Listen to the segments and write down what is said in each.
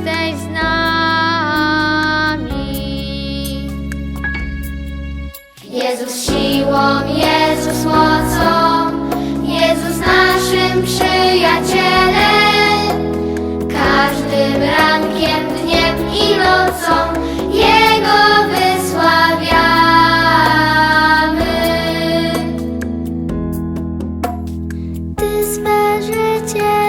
jesteś z nami. Jezus siłą, Jezus mocą, Jezus naszym przyjacielem. Każdym rankiem, dniem i nocą Jego wysławiamy. Ty swe życie.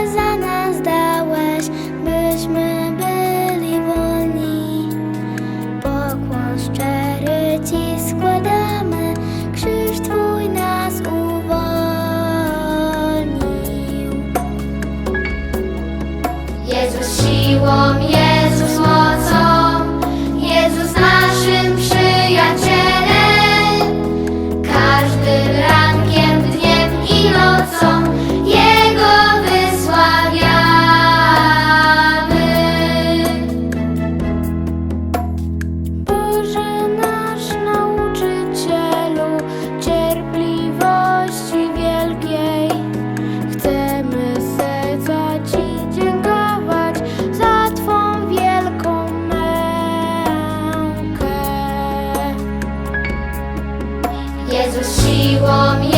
the I. Jesus te homem.